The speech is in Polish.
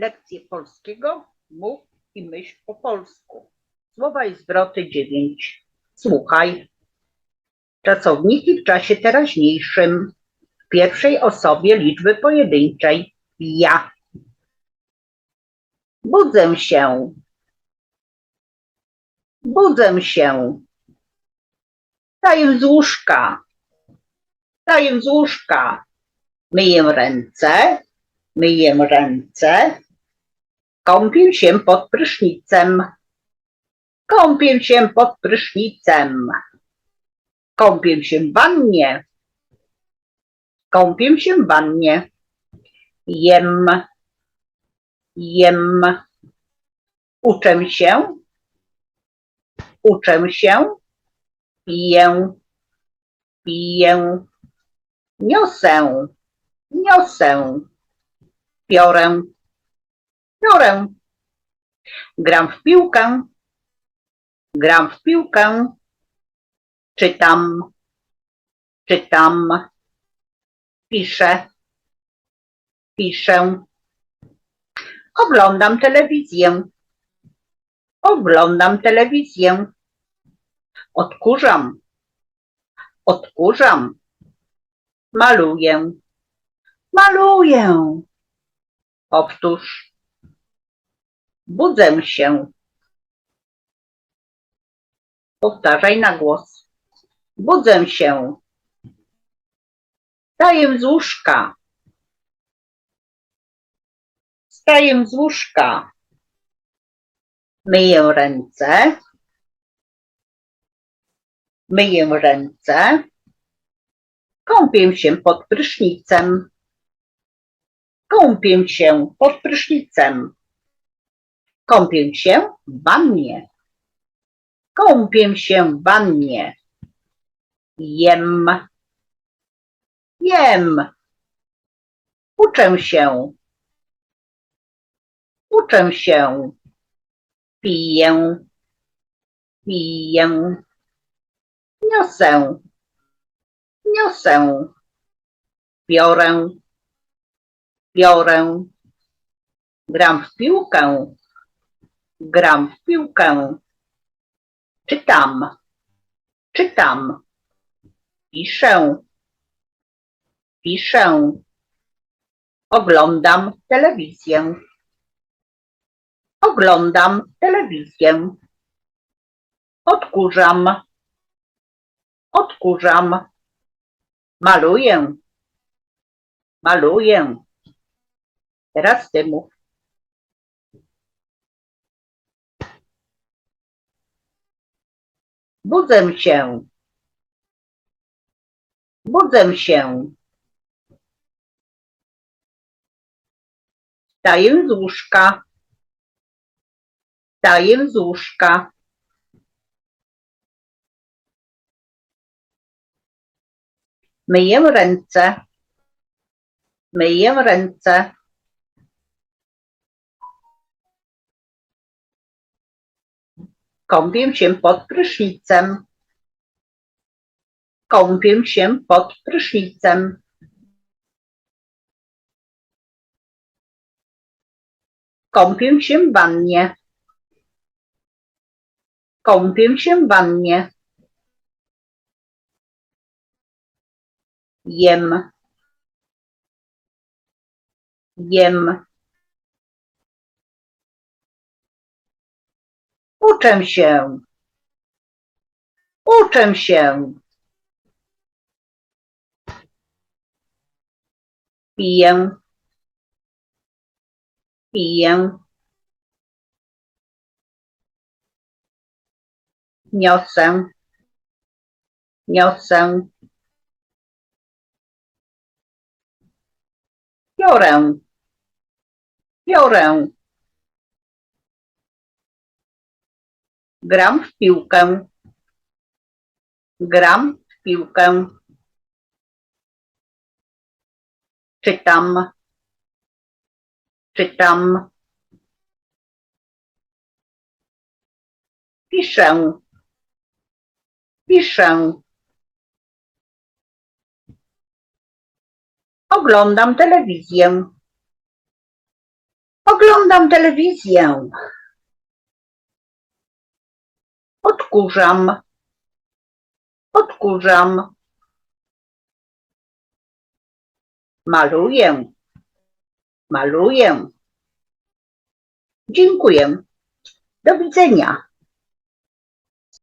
Lekcje polskiego. Mów i myśl po polsku. Słowa i zwroty dziewięć. Słuchaj. Czasowniki w czasie teraźniejszym. W pierwszej osobie liczby pojedynczej. Ja. Budzę się. Budzę się. Staję z łóżka. Staję z łóżka. Myję ręce. Myję ręce. Kąpię się pod prysznicem. Kąpię się pod prysznicem. Kąpię się w wannie. Kąpię się w wannie. Jem. Jem. Uczę się. Uczę się. Piję. Piję. Niosę. Niosę. Biorę. Biorę. Gram w piłkę. Gram w piłkę. Czytam. Czytam. Piszę. Piszę. Oglądam telewizję. Oglądam telewizję. Odkurzam. Odkurzam. Maluję. Maluję. Powtórz. Budzę się. Powtarzaj na głos. Budzę się. Staję z łóżka. Staję z łóżka. Myję ręce. Myję ręce. Kąpię się pod prysznicem. Kąpię się pod prysznicem. Kąpię się w wannie. Kąpię się w wannie. Jem. Jem. Uczę się. Uczę się. Piję. Piję. Niosę. Niosę. Biorę. Biorę. Gram w piłkę. Gram w piłkę. Czytam. Czytam. Piszę. Piszę. Oglądam telewizję. Oglądam telewizję. Odkurzam. Odkurzam. Maluję. Maluję. Teraz ty mów. Budzę się. Budzę się. Wstaję z łóżka. Wstaję z łóżka. Myję ręce. Myję ręce. Kąpię się pod prysznicem. Kąpię się pod prysznicem. Kąpię się w wannie. Kąpię się w wannie. Jem. Jem. Uczę się. Uczę się. Piję. Piję. Niosę. Niosę. Biorę. Biorę. Gram w piłkę. Gram w piłkę. Czytam. Czytam. Piszę. Piszę. Oglądam telewizję. Oglądam telewizję. Odkurzam. Odkurzam. Maluję. Maluję. Dziękuję. Do widzenia.